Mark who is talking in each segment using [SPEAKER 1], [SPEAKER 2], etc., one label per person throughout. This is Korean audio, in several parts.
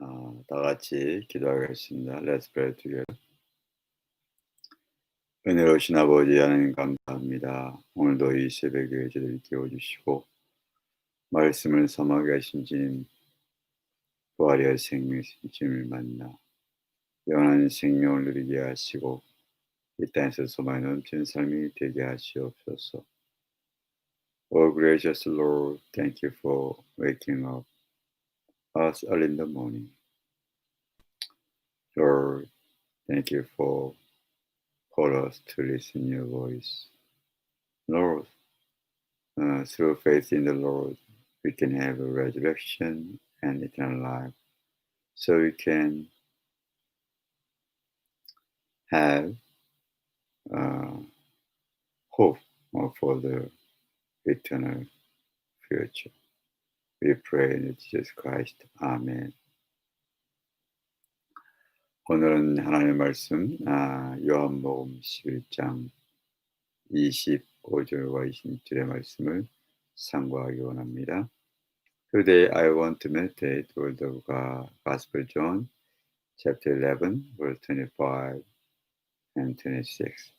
[SPEAKER 1] 어, 다 같이 기도하겠습니다. Let's pray together. 은혜로우신 아버지 하나님 감사합니다. 오늘도 이 새벽에 저희를 깨워주시고 말씀을 삼하게 하신 주님 부활의 생명이신 주님을 만나 영원한 생명을 누리게 하시고 이 땅에서 소망이 넘치는 삶이 되게 하시옵소서. Oh gracious Lord, thank you for waking up us early in the morning. Lord, thank you for call us to listen to your voice. Lord, uh, through faith in the Lord, we can have a resurrection and eternal life. So we can have uh, hope for the eternal future. We pray in Jesus Christ. 아멘. 오늘은 하나님의 말씀 아, 요한복음 11장 25절과 26절의 말씀을 상고하기 원합니다. Today I want to meditate on the Gospel John chapter 11 verse 25 and 26.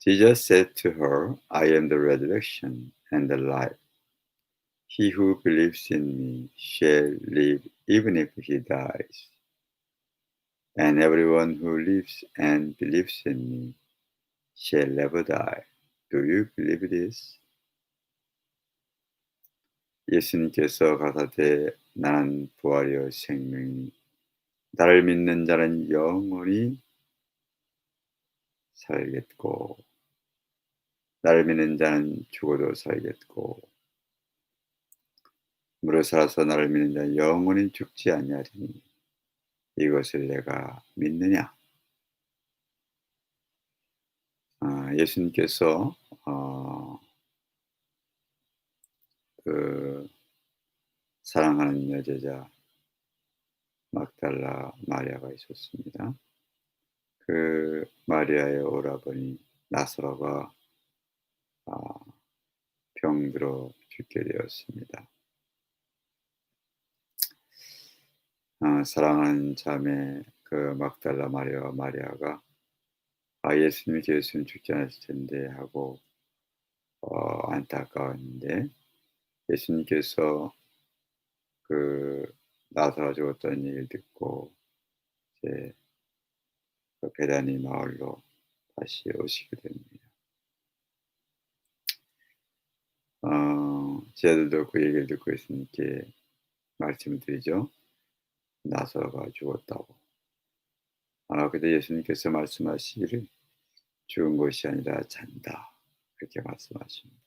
[SPEAKER 1] Jesus said to her, I am the resurrection and the life. He who believes in me shall live even if he dies. And everyone who lives and believes in me shall never die. Do you believe this? 예수님께서 가사대 나는 부활이요 생명이 나를 믿는 자는 영원히 살겠고 나를 믿는 자는 죽어도 살겠고 무릇 살아서 나를 믿는 자는 영원히 죽지 아니하리니 이것을 내가 믿느냐? 아, 예수님께서 어, 그 사랑하는 여제자 막달라 마리아가 있었습니다. 그 마리아의 오라버니 나사로가 아, 병들어 죽게 되었습니다. 아, 사랑하는 자매 그 막달라 마리아 마리아가 아, 예수님이 계셨으면 죽지 않았을 텐데 하고 어, 안타까웠는데 예수님께서 그 나사로 죽었다는 얘기를 듣고 이제 그 베다니 마을로 다시 오시게 됩니다. 어, 제자들도 그 얘기를 듣고 예수님께 말씀을 드리죠. 나사로가 죽었다고. 아, 그때 예수님께서 말씀하시기를 죽은 것이 아니라 잔다. 그렇게 말씀하십니다.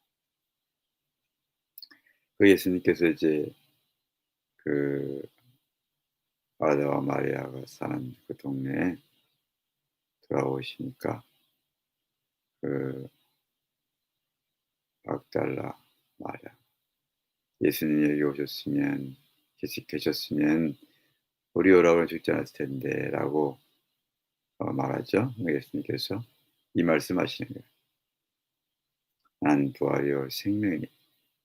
[SPEAKER 1] 그 예수님께서 이제 그 마다와 마리아가 사는 그 동네에 돌아오시니까 그 박달라 마리아 예수님이 여기 오셨으면 계셨으면 우리 오라버니 죽지 않았을 텐데 라고 어, 말하죠. 예수님께서 이 말씀하시는 거예요. 난 부활이요 생명이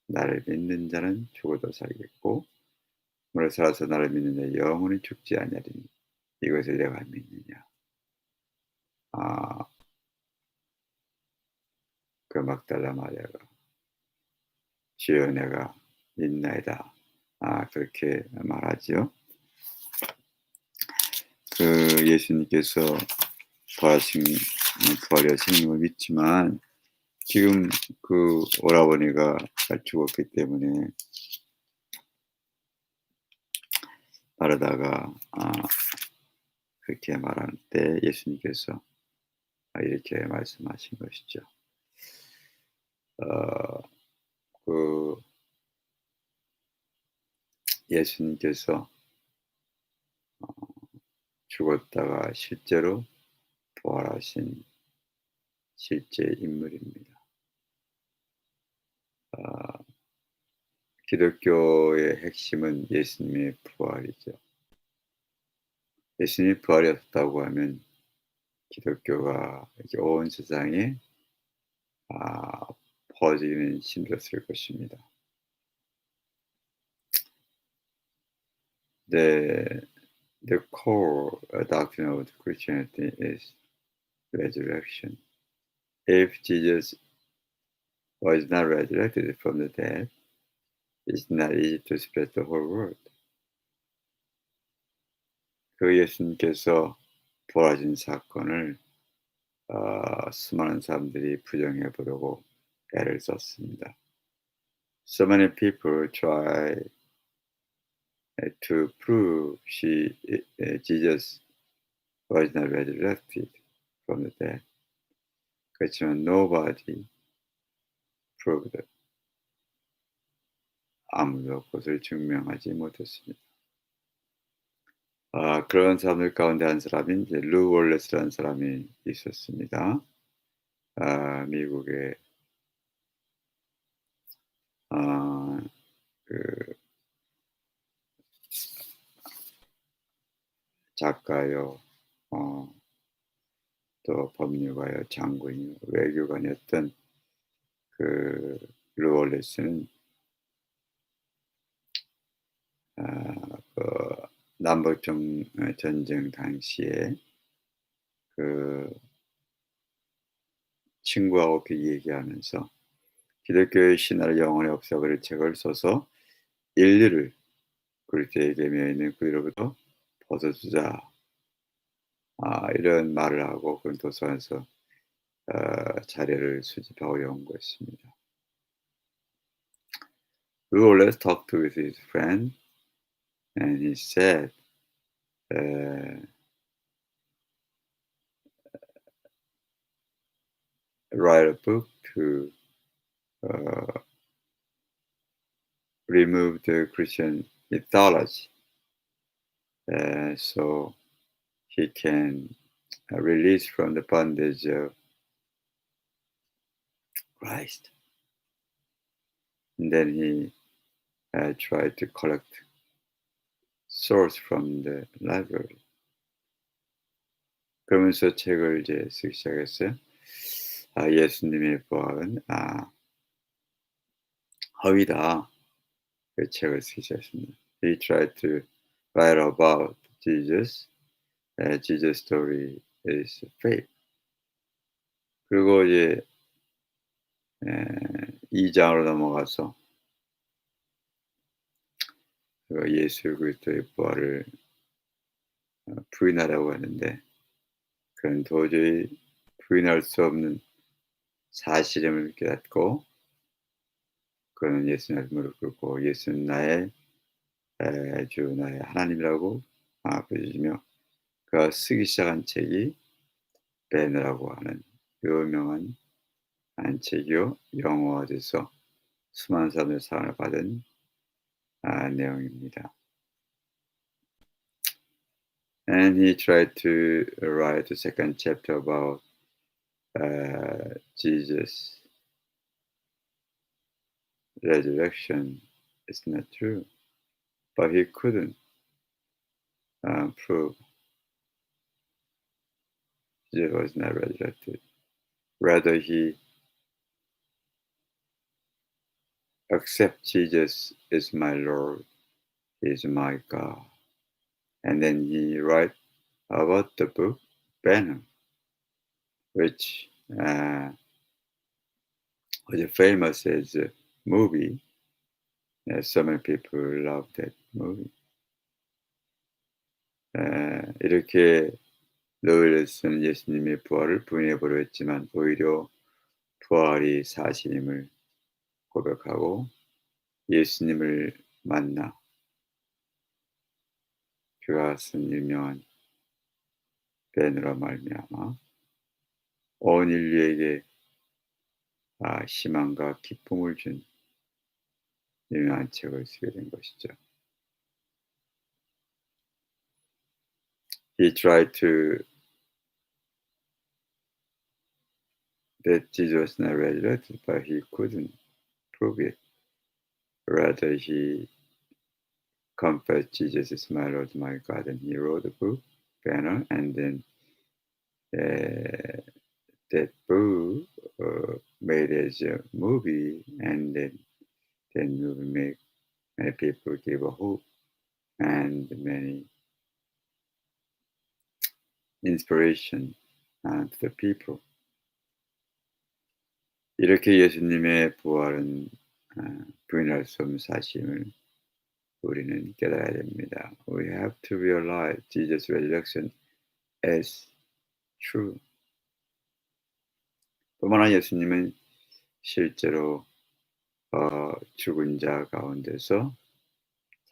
[SPEAKER 1] 나를 믿는 자는 죽어도 살겠고 물에 살아서 나를 믿는 자 영원히 죽지 아니하리니 이것을 내가 믿느냐. 아, 그 막달라 마리아가 주여 내가 믿나이다. 아, 그렇게 말하지요. 그 예수님께서 부활하신 부활의 생명을 믿지만 지금 그 오라버니가 죽었기 때문에 바르다가 아, 그렇게 말할 때 예수님께서 이렇게 말씀하신 것이죠. 어, 그 예수님께서 죽었다가 실제로 부활하신 실제 인물입니다. 아, 기독교의 핵심은 예수님의 부활이죠. 예수님이 부활이었다고 하면 기독교가 온 세상에 아, 퍼지기는 힘들었을 것입니다. the the core uh, doctrine of Christianity is resurrection. If Jesus was not resurrected from the dead, it's not easy to spread the whole world. 그 예수님께서 부활하신 사건을 어, 수많은 사람들이 부정해 보려고 애를 썼습니다. So many people try to prove she, uh, Jesus was not resurrected from the dead. 그렇지만 nobody proved it. 아무도 그것을 증명하지 못했습니다. 아, 그런 사람들 가운데 한 사람이 이제 루 월레스라는 사람이 있었습니다. 아, 미국의 아, 그 작가요, 어, 또 법률가요, 장군이요, 외교관이었던 그 루월레스는 아, 그 남북 정, 전쟁 당시에 그 친구하고 그 얘기하면서 기독교의 신화를 영원히 없애버릴 책을 써서 인류를 그리스도에게 있는 그리로부터 벗어주자. 아, 이런 말을 하고 그 도서관에서 어, 자료를 수집하고 연구했습니다. Wallace talked with his friend and he said, uh, write a book to uh, remove the Christian mythology uh, so he can uh, release from the bondage of Christ. And then he uh, tried to collect source from the library. 그러면서 책을 이제 쓰기 시작했어요. 아, 예수님의 부활은 아, 허위다. 그 책을 쓰기 시작했습니다. He tried to write about Jesus. Uh, Jesus story is fake. 그리고 이제 에, 2장으로 넘어가서 그 예수 그리스도의 부활을 어, 부인하라고 하는데 그는 도저히 부인할 수 없는 사실임을 깨닫고 그는 예수님 앞에 무릎 꿇고 예수는 나의 에, 주 나의 하나님이라고 부르시며 그가 쓰기 시작한 책이 베너라고 하는 유명한 한 책이요 영어화돼서 수많은 사람들의 사랑을 받은 아, 내용입니다. And he tried to write the second chapter about uh, Jesus' resurrection. It's not true. But he couldn't uh, prove Jesus was not resurrected. Rather, he accept Jesus is my Lord, is my God. And then he write about the book Banner, which uh, was famous as a movie. Uh, so many people love that 이렇게 로일레스는 예수님의 부활을 부인해 보려 했지만 오히려 부활이 사실임을 고백하고 예수님을 만나 그가 쓴 유명한 베느라 말미암아 온 인류에게 아, 희망과 기쁨을 준 유명한 책을 쓰게 된 것이죠. He tried to that Jesus not resurrected, but he couldn't prove it. Rather, he confessed Jesus is my Lord, my God, and he wrote a book, Banner, and then uh, that book uh, made as a movie, and then then movie make many people give a hope and many inspiration uh, to the people. 이렇게 예수님의 부활은 어, 부인할 수 없는 사실을 우리는 깨달아야 됩니다. We have to realize Jesus' resurrection as true. 뿐만 아니라 예수님은 실제로 어, 죽은 자 가운데서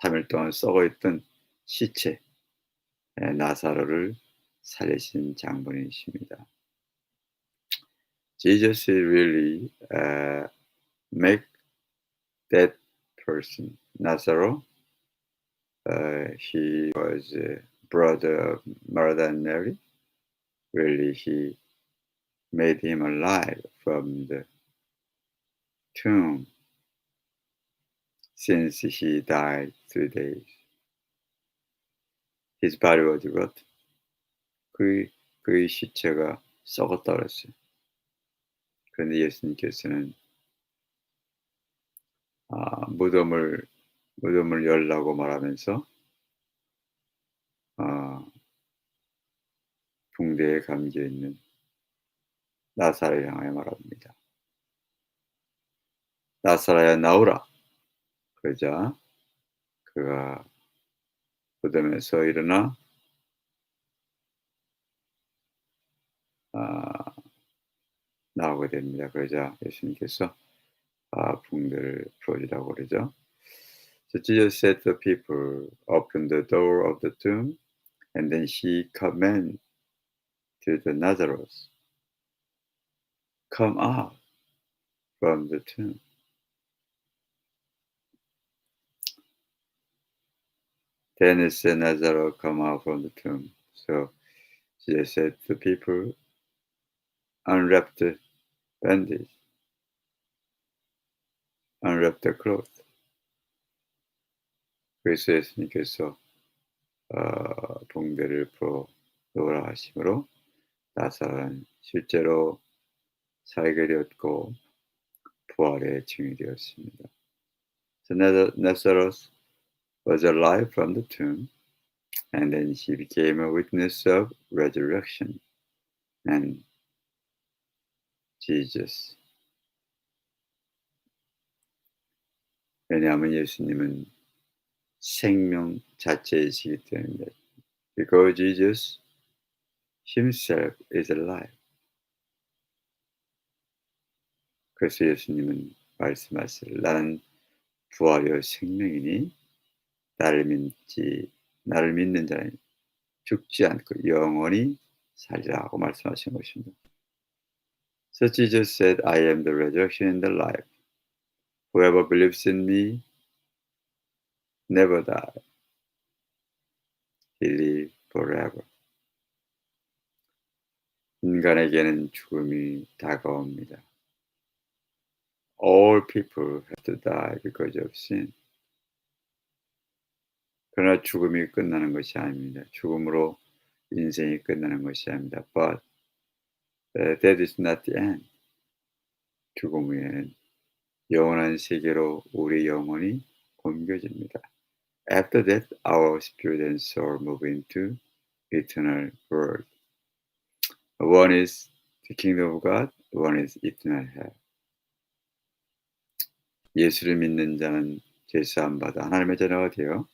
[SPEAKER 1] 3일 동안 썩어있던 시체 에, 나사로를 살리신 장본이십니다. Jesus really uh, make that person Nazaro. Uh, he was a brother of Martha and Mary. Really, he made him alive from the tomb since he died three days. His body was rotten. 그, 그의 시체가 썩었다 그랬어요. 그런데 예수님께서는 아, 무덤을 무덤을 열라고 말하면서 아, 붕대에 감겨 있는 나사를 향하여 말합니다. 나사라야 나오라. 그러자 그가 무덤에서 일어나 나오게 됩니다. 그러자 예수님께서 아, 붕대를 풀어주라고 그러죠. So Jesus said to the people, open the door of the tomb, and then he commanded to the Nazareth, come out from the tomb. Then it said Nazareth come out from the tomb. So Jesus said to the people, unwrap the bandage, unwrap the cloth. 그래서 예수님께서 어, 봉대를 풀어 놓으라 하심으로 나사는 실제로 살게 되었고 부활의 증이 되었습니다. So Nazareth was alive from the tomb, and then he became a witness of resurrection and Jesus. 왜냐하면 예수님은 생명 자체이시기 때문에 because Jesus himself is alive. 그래서 예수님은 말씀하시를 나는 부활의 생명이니 나를 믿지 나를 믿는 자는 죽지 않고 영원히 살리라고 말씀하신 것입니다. So Jesus said, I am the resurrection and the life. Whoever believes in me never die. He live forever. 인간에게는 죽음이 다가옵니다. All people have to die because of sin. 그러나 죽음이 끝나는 것이 아닙니다. 죽음으로 인생이 끝나는 것이 아닙니다. But uh, that is not the end. 죽음 후에는 영원한 세계로 우리 영혼이 옮겨집니다. After that, our spirit and soul move into eternal world. One is the kingdom of God, one is eternal hell. 예수를 믿는 자는 죄사함 받아 하나님의 자녀가 되어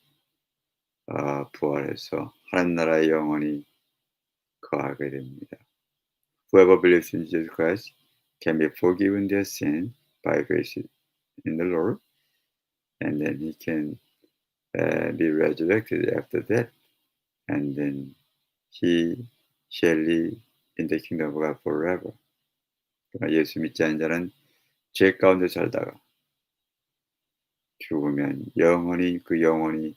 [SPEAKER 1] 어, 부활해서 하나님 나라의 영원히 거하게 됩니다. Whoever believes in Jesus Christ can be forgiven their sin by grace in the Lord, and then he can uh, be resurrected after that, and then he shall live in the kingdom of God forever. 예수 믿지 않은 자는 죄 가운데 살다가 죽으면 영원히 그 영원히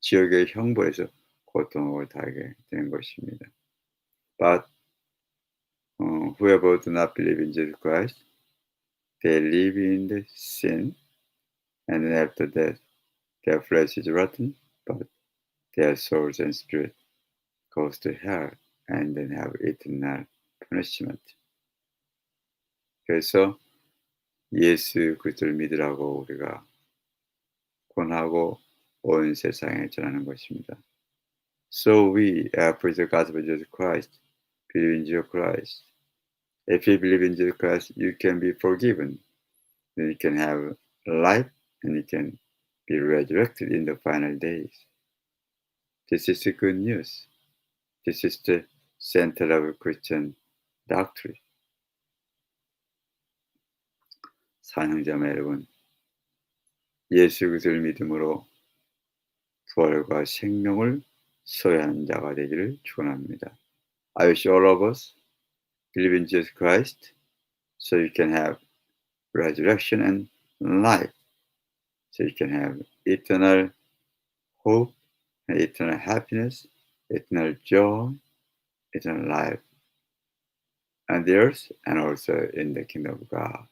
[SPEAKER 1] 지옥의 형벌에서 고통을 당하게 되는 것입니다. But uh, whoever do not believe in Jesus Christ, they live in the sin, and then after that, their flesh is rotten, but their souls and spirit goes to hell, and then have eternal punishment. 그래서 예수 그리스도를 믿으라고 우리가 권하고 온 세상에 전하는 것입니다. So we uh, preach the gospel of Jesus Christ, believe in Jesus Christ. If you believe in Jesus Christ, you can be forgiven. Then you can have life and you can be resurrected in the final days. This is the good news. This is the center of Christian doctrine. 사랑자매 여러분, 예수 그리스도를 믿음으로 부활과 생명을 소유하는 자가 되기를 축원합니다. I wish all of us believe in Jesus Christ so you can have resurrection and life. So you can have eternal hope eternal happiness, eternal joy, eternal life on the earth and also in the kingdom of God.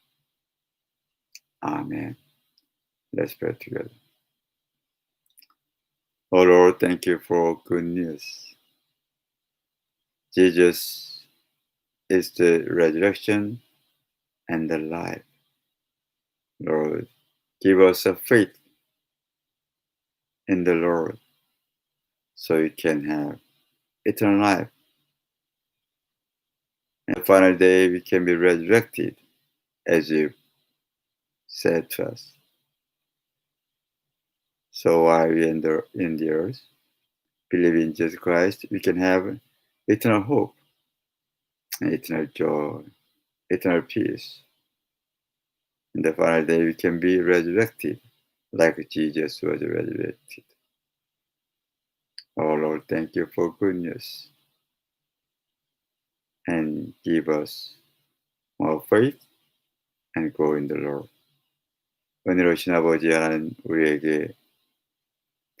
[SPEAKER 1] Amen. Let's pray together. Oh Lord, thank you for good news. Jesus is the resurrection and the life. Lord, give us a faith in the Lord so we can have eternal life. And the final day we can be resurrected as you said to us. So while we in in the earth, believe in Jesus Christ, we can have eternal hope, and eternal joy, eternal peace. In the final day, we can be resurrected like Jesus was resurrected. Oh Lord, thank you for goodness. And give us more faith and go in the Lord. 은혜로우신 아버지 하나님 우리에게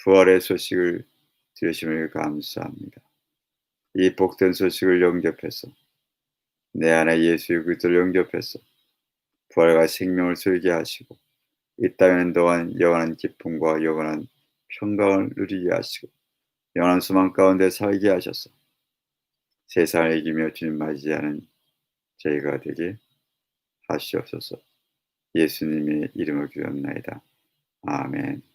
[SPEAKER 1] 부활의 소식을 들으심을 감사합니다. 이 복된 소식을 영접해서 내 안에 예수 그리스도를 영접해서 부활과 생명을 설게 하시고 이 땅에는 동안 영원한 기쁨과 영원한 평강을 누리게 하시고 영원한 소망 가운데 살게 하셔서 세상을 이기며 주님 맞이하는 저희가 되게 하시옵소서 예수님의 이름을 기도합나이다. 아멘